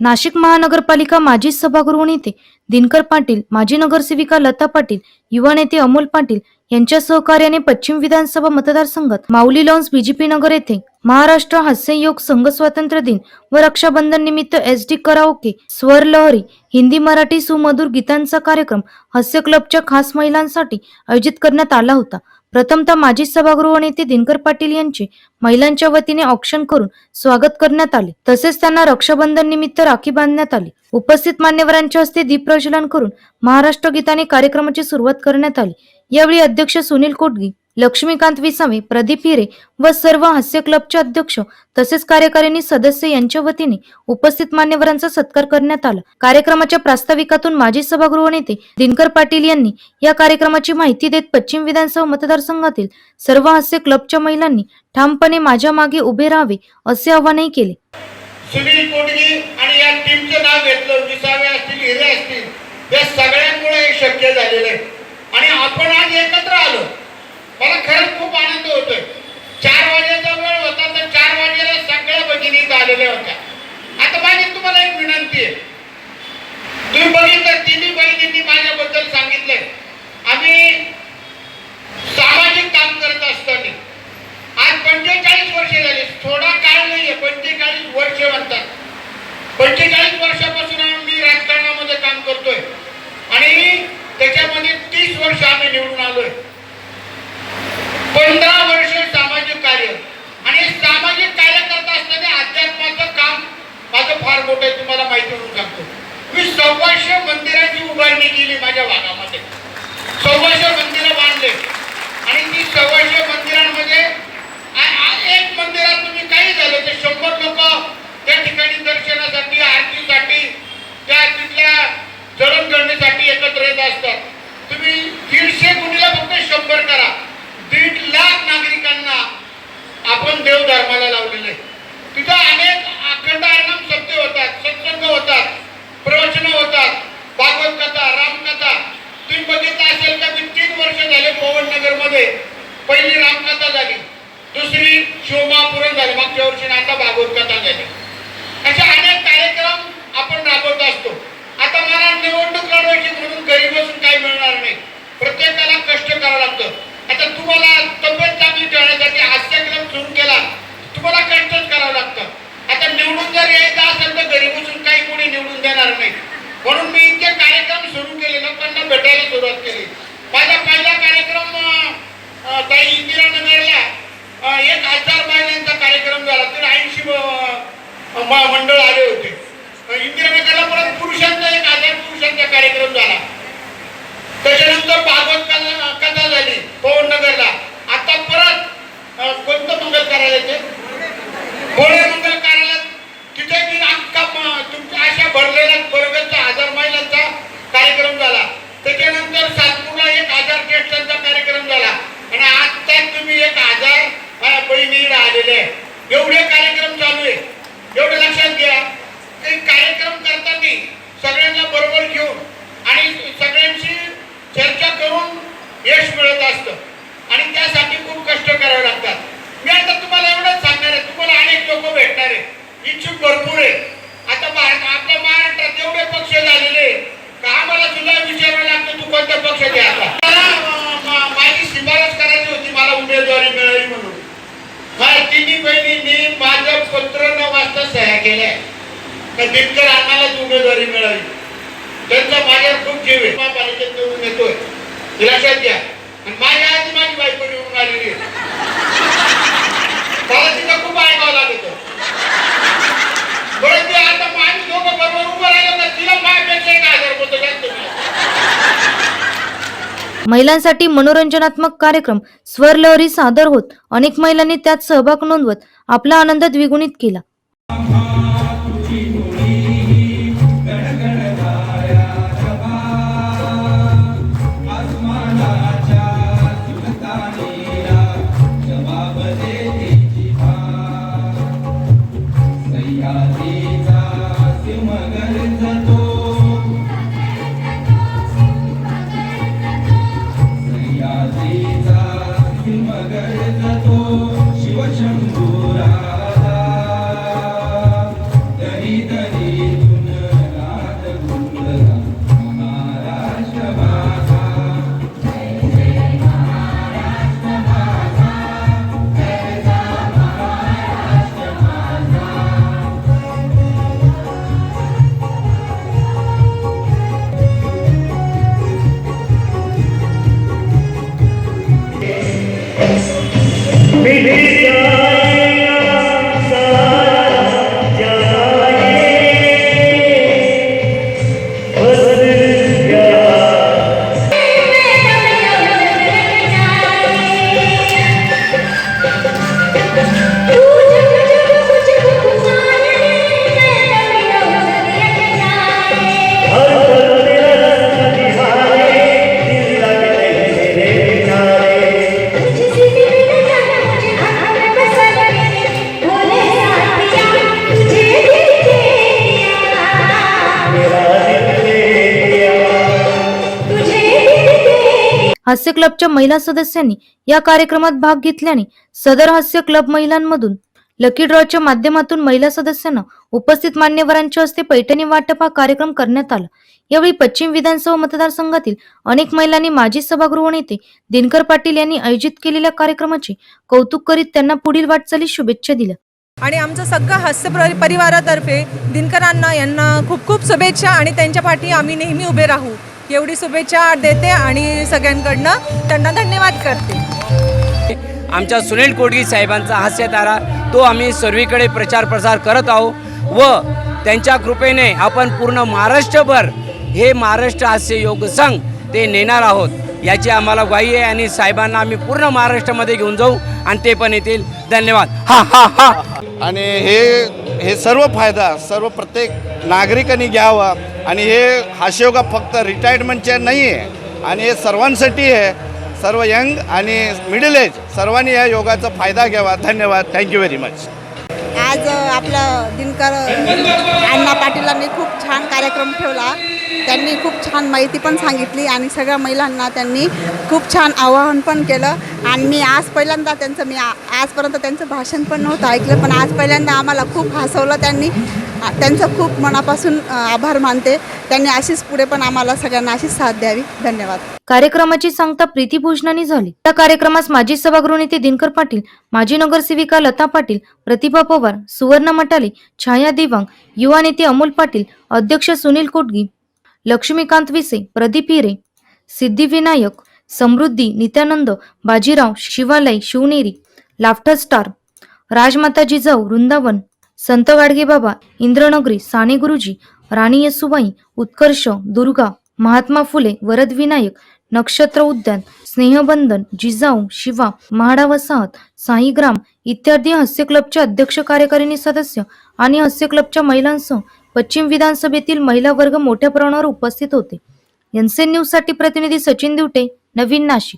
नाशिक महानगरपालिका माजी सभागृह नेते दिनकर पाटील माजी नगरसेविका लता पाटील युवा नेते अमोल पाटील यांच्या सहकार्याने पश्चिम विधानसभा मतदारसंघात माऊली लॉन्स बीजेपी नगर येथे महाराष्ट्र हास्ययोग संघ स्वातंत्र्य दिन व रक्षाबंधन निमित्त एस डी कराओके स्वर लहरी हिंदी मराठी सुमधुर गीतांचा कार्यक्रम हास्य क्लबच्या खास महिलांसाठी आयोजित करण्यात आला होता. प्रथमतः माजी सभागृह नेते दिनकर पाटील यांचे महिलांच्या वतीने ऑक्शन करून स्वागत करण्यात आले. तसेच त्यांना रक्षाबंधन निमित्त राखी बांधण्यात आली. उपस्थित मान्यवरांच्या हस्ते दीप प्रज्वलन करून महाराष्ट्र गीताने कार्यक्रमाची सुरुवात करण्यात आली. यावेळी अध्यक्ष सुनील कोटगी लक्ष्मीकांत विसावे प्रदीप हिरे व सर्व हास्य क्लबचे अध्यक्ष तसेच कार्यकारिणी सदस्य यांच्या वतीने उपस्थित मान्यवरांचा सत्कार करण्यात आला. कार्यक्रमाच्या प्रास्ताविकातून माजी सभागृह नेते दिनकर पाटील यांनी या कार्यक्रमाची माहिती देत पश्चिम विधानसभा मतदारसंघातील सर्व हास्य क्लबच्या महिलांनी ठामपणे माझ्या मागे उभे राहावे असे आवाहनही केले. सुनील कोटगी आणि या टीमचं नाव घेतलं विसावे असतील हिरे असतील या सगळ्यांमुळे शक्य झालेलं आहे. आणि आपण आज एकत्र आलो. मला खरंच खूप आनंद होतोय. चार वाजेचा वेळ होता तर चार वाजेला सगळ्या भगिनी आलेल्या होत्या. आता माझी तुम्हाला एक विनंती आहे. तुम्ही बघितलं तिन्ही बहिणींनी माझ्याबद्दल सांगितलंय. आम्ही सामाजिक काम करत असताना आज पंचेचाळीस वर्षे झाली. थोडा काळ नाहीये पंचेचाळीस वर्ष म्हणतात. पंचेचाळीस वर्षापासून मी राजकारणामध्ये काम करतोय. आणि त्याच्यामध्ये तीस वर्ष आम्ही निवडून आलोय. पंधरा वर्ष सामाजिक कार्य आणि हे सामाजिक कार्य करत असताना अध्यात्माचं काम माझं फार मोठं आहे तुम्हाला माहिती म्हणून सांगतो मी सव्वाशे मंदिराची उभारणी केली माझ्या भागामध्ये सव्वाशे मंदिरं बांधले आणि ती सव्वाशे मंदिरांमध्ये आ- आ- एक मंदिरात तुम्ही काही झालं ते शंभर लोक त्या ठिकाणी दर्शनासाठी आरतीसाठी त्या तिथल्या जडणघडणीसाठी एकत्र येत असतात तुम्ही दीडशे गुणीला फक्त शंभर करा दीड लाख नागरिकांना आपण देव धर्माला लावलेले तिथं अनेक अखंड हरिनाम सत्य होतात सत्संग होतात प्रवचन होतात भागवत कथा रामकथा तुम्ही बघितलं असेल का मी तीन वर्ष झाले पवननगरमध्ये पहिली रामकथा झाली दुसरी शिवमहापुरण झाली मागच्या वर्षी आणि आता भागवत कथा झाली असे अनेक कार्यक्रम आपण राबवत असतो आता मला निवडणूक लढवायची म्हणून घरी बसून काही मिळणार नाही प्रत्येकाला कष्ट करावं लागतं आता तुम्हाला तब्येत चांगली ठेवण्यासाठी हास्य क्लब सुरू केला तुम्हाला कष्टच करावं लागतं आता निवडून जर यायचं असेल तर घरी बसून काही कोणी देणार नाही म्हणून मी इतके कार्यक्रम सुरू केले लोकांना भेटायला सुरुवात केली. माझा पहिला कार्यक्रम ताई इंदिरानगरला एक हजार महिलांचा कार्यक्रम झाला. तर ऐंशी मंडळ आले होते. इंदिरा इंदिरानगरला परत पुरुषांचा कार्यक्रम झाला त्याच्यानंतर भागवत कथा कथा झाली पवननगरला आता परत अं, कोणतं मंगल कार्यालय ते भोळे मंगल कार्यालयात तिथे मी अख्खा म- तुमच्या अशा भरलेला वर्गाचा हजार महिलांचा कार्यक्रम झाला त्याच्यानंतर सातपूरला एक हजार ज्येष्ठांचा कार्यक्रम झाला आणि आता तुम्ही एक हजार अं, बहिणी आलेले आहे एवढे कार्यक्रम चालू आहे एवढं लक्षात घ्या ते कार्यक्रम करताना सगळ्यांना बरोबर घेऊन आणि सगळ्यांशी चर्चा करून यश मिळत असतं. आणि त्यासाठी खूप कष्ट करावे लागतात. मी आता तुम्हाला एवढंच सांगणार आहे तुम्हाला अनेक लोक भेटणार आहे इच्छुक भरपूर आहे आता भारत आपल्या महाराष्ट्रात एवढे पक्ष झालेले का आम्हाला तुला विचारावं लागतं तू कोणत्या पक्षात आहे आता? माझी शिफारस करायची होती मला उमेदवारी मिळाली म्हणून. माझ्या तिन्ही बहिणींनी माझं पत्र न वाचता सह्या केल्या. तर दिनकर अण्णालाच उमेदवारी मिळाली. त्यांचा माझ्यावर खूप जीव आहे. महापालिकेत निवडून येतोय. लक्षात घ्या माझ्या आधी माझी बायको निवडून आलेली आहे. मला तिथं खूप ऐकावं लागत. बरं ते आता माझी आम्ही दोघं बरोबर उभं राहिलं तर तिला माझ्यापेक्षा एक हजार रुपये जास्त महिलांसाठी मनोरंजनात्मक कार्यक्रम स्वरलहरी सादर होत. अनेक महिलांनी त्यात सहभाग नोंदवत. आपला आनंद द्विगुणित केला. 我的。हास्य क्लबच्या महिला सदस्यांनी या कार्यक्रमात भाग घेतल्याने सदर हास्य क्लब महिलांमधून लकी ड्रॉच्या माध्यमातून महिला सदस्यांना उपस्थित मान्यवरांच्या हस्ते पैठणी वाटप हा कार्यक्रम करण्यात आला. यावेळी पश्चिम विधानसभा मतदारसंघातील अनेक महिलांनी माजी सभागृह नेते दिनकर पाटील यांनी आयोजित केलेल्या कार्यक्रमाचे कौतुक करीत त्यांना पुढील वाटचालीस शुभेच्छा दिल्या. आणि आमचं सगळं हास्य परिवारातर्फे दिनकरांना यांना खूप खूप शुभेच्छा आणि त्यांच्या पाठी आम्ही नेहमी उभे राहू. एवढी शुभेच्छा देते आणि सगळ्यांकडनं त्यांना धन्यवाद करते. आमच्या सुनील कोडगी साहेबांचा हास्यतारा तो आम्ही सर्वीकडे प्रचार प्रसार करत आहोत व त्यांच्या कृपेने आपण पूर्ण महाराष्ट्रभर हे महाराष्ट्र हास्य योग संघ ते नेणार आहोत. याची आम्हाला ग्वाही आहे आणि साहेबांना आम्ही पूर्ण महाराष्ट्रामध्ये घेऊन जाऊ आणि ते पण येतील. धन्यवाद. हा हा हा. आणि हे हे सर्व फायदा सर्व प्रत्येक नागरिकांनी घ्यावा. आणि हे हास्ययोगा फक्त रिटायरमेंटचे नाही आहे आणि हे सर्वांसाठी आहे. सर्व यंग आणि मिडल एज सर्वांनी या योगाचा फायदा घ्यावा. धन्यवाद. थँक्यू व्हेरी मच आज आपलं दिनकर अण्णा पाटीलांनी खूप छान कार्यक्रम ठेवला. त्यांनी खूप छान माहिती पण सांगितली आणि सगळ्या महिलांना त्यांनी खूप छान आवाहन पण केलं. आणि मी आज पहिल्यांदा त्यांचं मी आजपर्यंत त्यांचं भाषण पण नव्हतं ऐकलं पण आज पहिल्यांदा आम्हाला खूप हसवलं त्यांनी. त्यांचं खूप मनापासून आभार मानते. त्यांनी अशीच पुढे पण आम्हाला सगळ्यांना अशीच साथ द्यावी. धन्यवाद. कार्यक्रमाची सांगता प्रीती भूषणानी झाली. त्या कार्यक्रमास माजी सभागृह नेते दिनकर पाटील माजी नगरसेविका लता पाटील प्रतिभा पवार सुवर्ण मटाले छाया दिवांग युवा नेते अमोल पाटील अध्यक्ष सुनील कोटगी लक्ष्मीकांत विसे प्रदीप हिरे सिद्धिविनायक समृद्धी नित्यानंद बाजीराव शिवालय शिवनेरी लाफ्टर स्टार राजमाता जिजाऊ वृंदावन संत गाडगेबाबा इंद्रनगरी साने गुरुजी राणी येसुबाई उत्कर्ष दुर्गा महात्मा फुले वरद विनायक नक्षत्र उद्यान स्नेहबंधन जिजाऊ शिवा महाडा वसाहत साईग्राम इत्यादी हास्य क्लबच्या अध्यक्ष कार्यकारिणी सदस्य आणि हास्य क्लबच्या महिलांसह पश्चिम विधानसभेतील महिला वर्ग मोठ्या प्रमाणावर उपस्थित होते. एनसेन न्यूजसाठी प्रतिनिधी सचिन दिवटे नवीन नाशिक.